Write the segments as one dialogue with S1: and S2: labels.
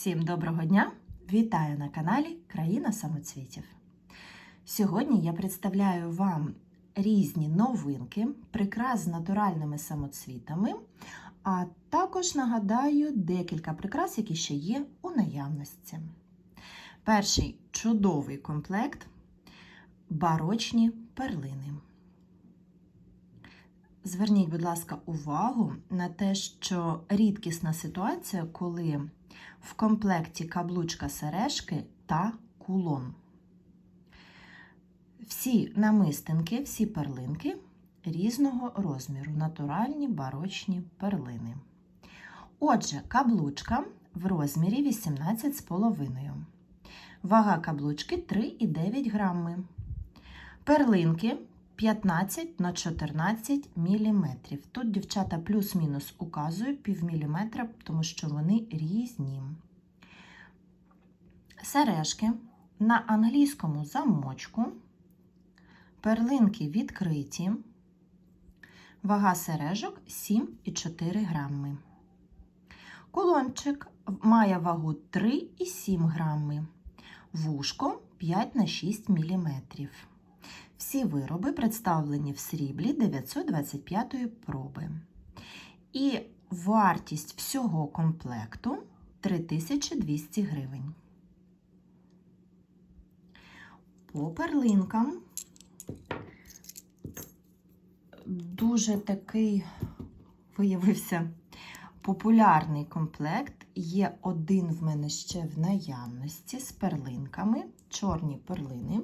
S1: Всім доброго дня! Вітаю на каналі Країна самоцвітів. Сьогодні я представляю вам різні новинки, прикрас з натуральними самоцвітами, а також нагадаю декілька прикрас, які ще є у наявності. Перший чудовий комплект барочні перлини. Зверніть, будь ласка, увагу на те, що рідкісна ситуація, коли в комплекті каблучка сережки та кулон. Всі намистинки, всі перлинки різного розміру, натуральні барочні перлини. Отже, каблучка в розмірі 18,5. Вага каблучки 3,9 грами. Перлинки 15 на 14 мм. Тут дівчата плюс-мінус указую пів міліметра, тому що вони різні. Сережки на англійському замочку. Перлинки відкриті. Вага сережок 7,4 грами. Кулончик має вагу 3,7 грами. Вушко 5 на 6 мм. Всі вироби представлені в сріблі 925 проби. І вартість всього комплекту 3200 гривень. По перлинкам дуже такий виявився популярний комплект. Є один в мене ще в наявності з перлинками, чорні перлини.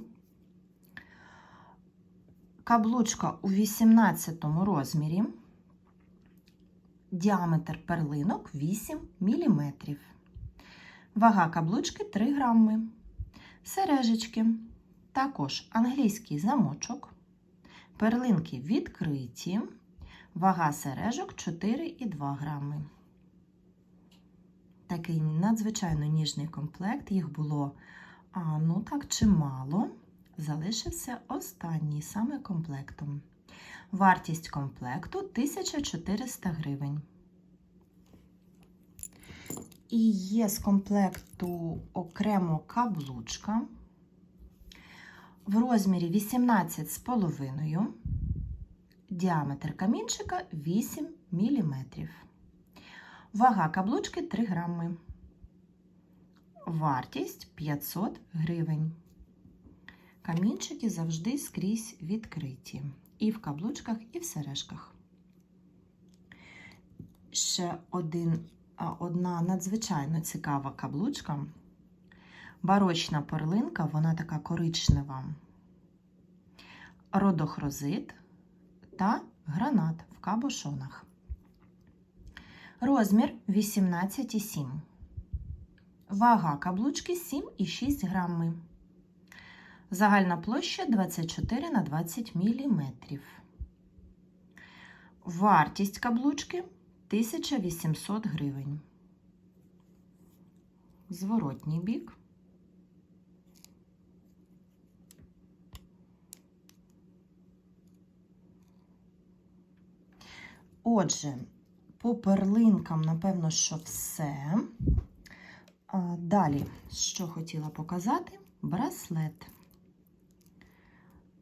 S1: Каблучка у 18 розмірі, діаметр перлинок 8 мм. Вага каблучки 3 грами. Сережечки, також англійський замочок, перлинки відкриті, вага сережок 4,2 грами. Такий надзвичайно ніжний комплект, їх було а, ну так чимало. Залишився останній саме комплектом. Вартість комплекту 1400 гривень. І є з комплекту окремо каблучка в розмірі 18,5, діаметр камінчика 8 мм. Вага каблучки 3 грами. Вартість 500 гривень. Камінчики завжди скрізь відкриті. І в каблучках, і в сережках. Ще один, одна надзвичайно цікава каблучка. Барочна перлинка, вона така коричнева. Родохрозит та гранат в кабошонах. Розмір 18,7. Вага каблучки 7,6 грами. Загальна площа 24 на 20 мм. Вартість каблучки 1800 гривень. Зворотній бік. Отже, по перлинкам, напевно, що все. Далі, що хотіла показати, браслет.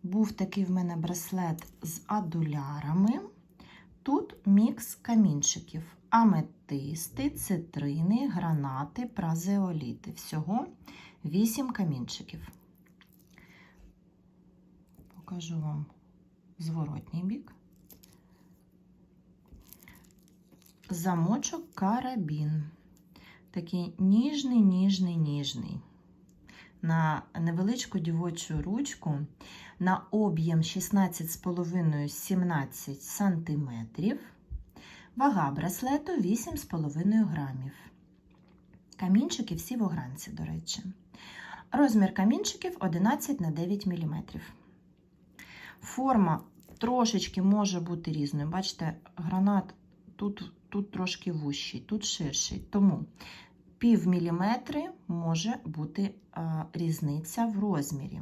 S1: Був такий в мене браслет з адулярами. Тут мікс камінчиків, аметисти, цитрини, гранати, празеоліти. Всього 8 камінчиків. Покажу вам зворотній бік. Замочок карабін. Такий ніжний, ніжний, ніжний. На невеличку дівочу ручку на об'єм 16,5-17 см. Вага браслету 8,5 грамів. Камінчики всі в огранці, до речі. Розмір камінчиків 11 на 9 мм. Форма трошечки може бути різною. Бачите, гранат тут, тут трошки вущий, тут ширший. Тому пів міліметри може бути а, різниця в розмірі.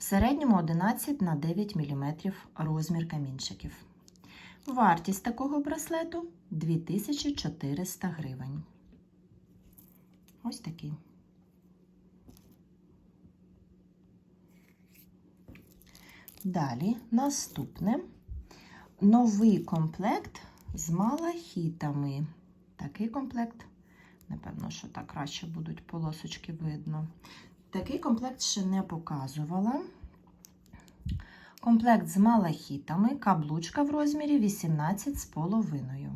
S1: В середньому 11 на 9 мм розмір камінчиків. Вартість такого браслету 2400 гривень. Ось такий. Далі наступне новий комплект з малахітами. Такий комплект, напевно, що так краще будуть полосочки видно. Такий комплект ще не показувала. Комплект з малахітами, каблучка в розмірі 18,5.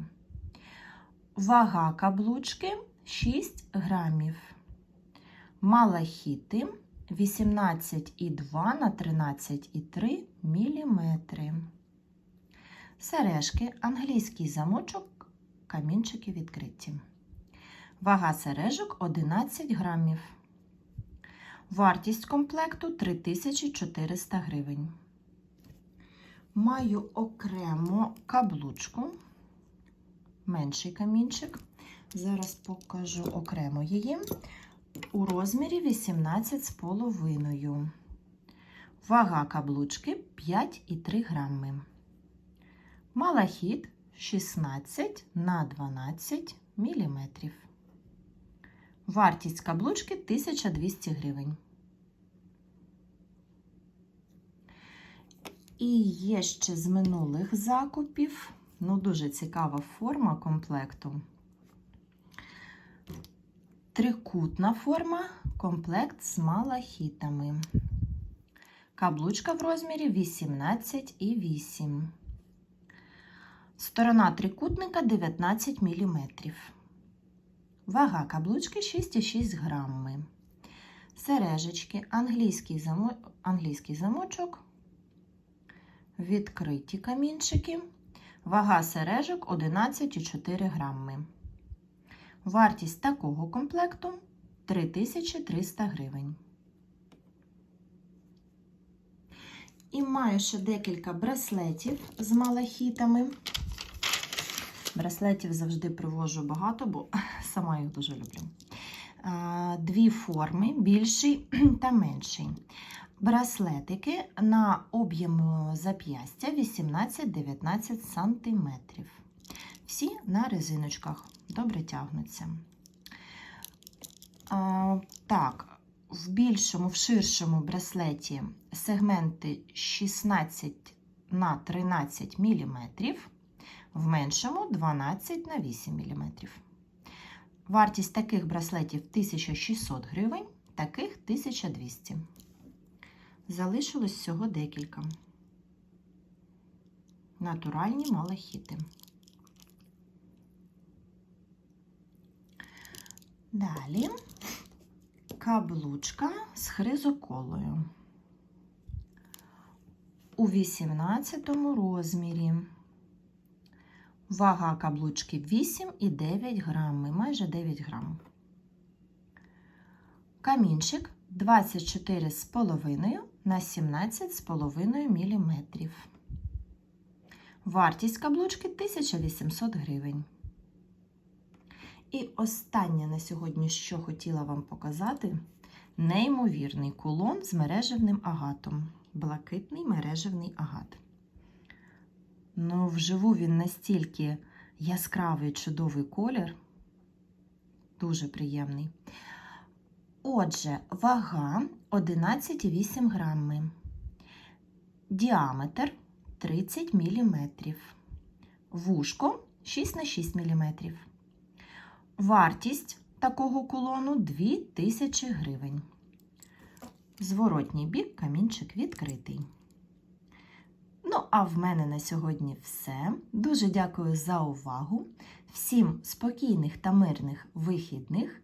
S1: Вага каблучки 6 грамів. Малахіти 18,2 на 13,3 мм. Сережки, англійський замочок, камінчики відкриті. Вага сережок 11 грамів. Вартість комплекту 3400 гривень. Маю окремо каблучку, менший камінчик. Зараз покажу окремо її у розмірі 18,5. Вага каблучки 5,3 грами. Малахіт 16 на 12 мм. Вартість каблучки 1200 гривень. І є ще з минулих закупів. Ну, дуже цікава форма комплекту. Трикутна форма, комплект з малахітами. Каблучка в розмірі 18,8. Сторона трикутника 19 мм. Вага каблучки 6,6 грами. Сережечки, англійський, замочок, відкриті камінчики. Вага сережок 11,4 грами. Вартість такого комплекту 3300 гривень. І маю ще декілька браслетів з малахітами. Браслетів завжди привожу багато, бо сама їх дуже люблю. Дві форми, більший та менший. Браслетики на об'єм зап'ястя 18-19 см. Всі на резиночках добре тягнуться. А, так, в більшому, в ширшому браслеті сегменти 16 на 13 мм, в меншому 12 на 8 мм. Вартість таких браслетів 1600 гривень, таких 1200. Залишилось всього декілька. Натуральні малахіти. Далі каблучка з хризоколою у 18 розмірі. Вага каблучки 8,9 грами, майже 9 грам. Камінчик 24,5 на 17,5 мм. Вартість каблучки 1800 гривень. І останнє на сьогодні, що хотіла вам показати, неймовірний кулон з мережевним агатом. Блакитний мережевний агат. Ну, вживу він настільки яскравий чудовий колір, дуже приємний. Отже, вага 11,8 грами, діаметр 30 мм, вушко 6 на 6 мм. Вартість такого кулону 2000 гривень. Зворотній бік камінчик відкритий. Ну, а в мене на сьогодні все. Дуже дякую за увагу. Всім спокійних та мирних вихідних.